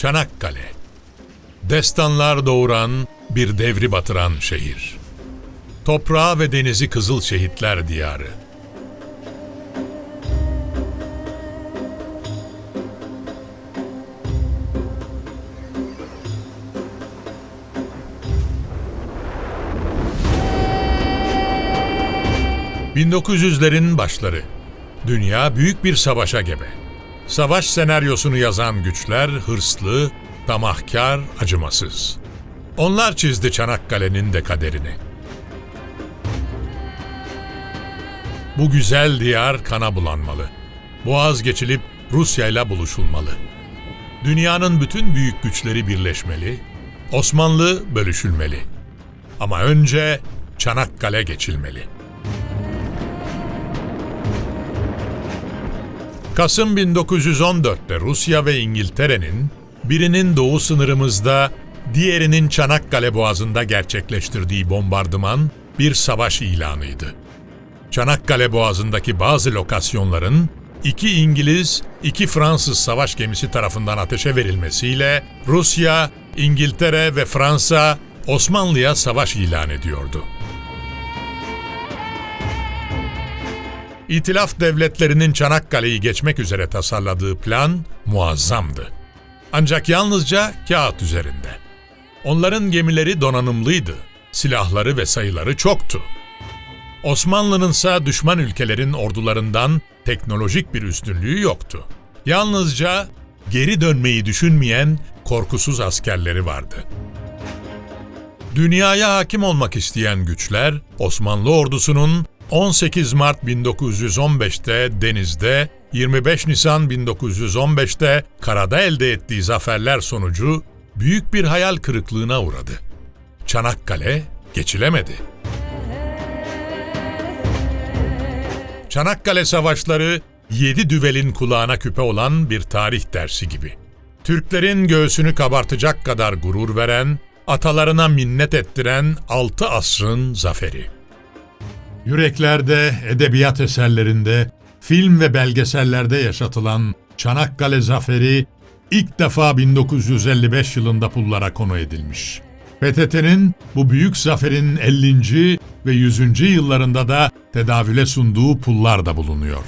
Çanakkale. Destanlar doğuran, bir devri batıran şehir. Toprağı ve denizi kızıl şehitler diyarı. ...1900'lerin başları. Dünya büyük bir savaşa gebe. Savaş senaryosunu yazan güçler hırslı, tamahkar, acımasız. Onlar çizdi Çanakkale'nin de kaderini. Bu güzel diyar kana bulanmalı. Boğaz geçilip Rusya ile buluşulmalı. Dünyanın bütün büyük güçleri birleşmeli, Osmanlı bölüşülmeli. Ama önce Çanakkale geçilmeli. Kasım 1914'te Rusya ve İngiltere'nin birinin doğu sınırımızda, diğerinin Çanakkale Boğazı'nda gerçekleştirdiği bombardıman bir savaş ilanıydı. Çanakkale Boğazı'ndaki bazı lokasyonların iki İngiliz, iki Fransız savaş gemisi tarafından ateşe verilmesiyle Rusya, İngiltere ve Fransa Osmanlı'ya savaş ilan ediyordu. İtilaf devletlerinin Çanakkale'yi geçmek üzere tasarladığı plan muazzamdı. Ancak yalnızca kağıt üzerinde. Onların gemileri donanımlıydı, silahları ve sayıları çoktu. Osmanlı'nın ise düşman ülkelerin ordularından teknolojik bir üstünlüğü yoktu. Yalnızca geri dönmeyi düşünmeyen korkusuz askerleri vardı. Dünyaya hakim olmak isteyen güçler Osmanlı ordusunun 18 Mart 1915'te denizde, 25 Nisan 1915'te karada elde ettiği zaferler sonucu büyük bir hayal kırıklığına uğradı. Çanakkale geçilemedi. Çanakkale Savaşları yedi düvelin kulağına küpe olan bir tarih dersi gibi. Türklerin göğsünü kabartacak kadar gurur veren, atalarına minnet ettiren altı asrın zaferi. Yüreklerde, edebiyat eserlerinde, film ve belgesellerde yaşatılan Çanakkale Zaferi ilk defa 1955 yılında pullara konu edilmiş. PTT'nin bu büyük zaferin 50. ve 100. yıllarında da tedavüle sunduğu pullar da bulunuyor.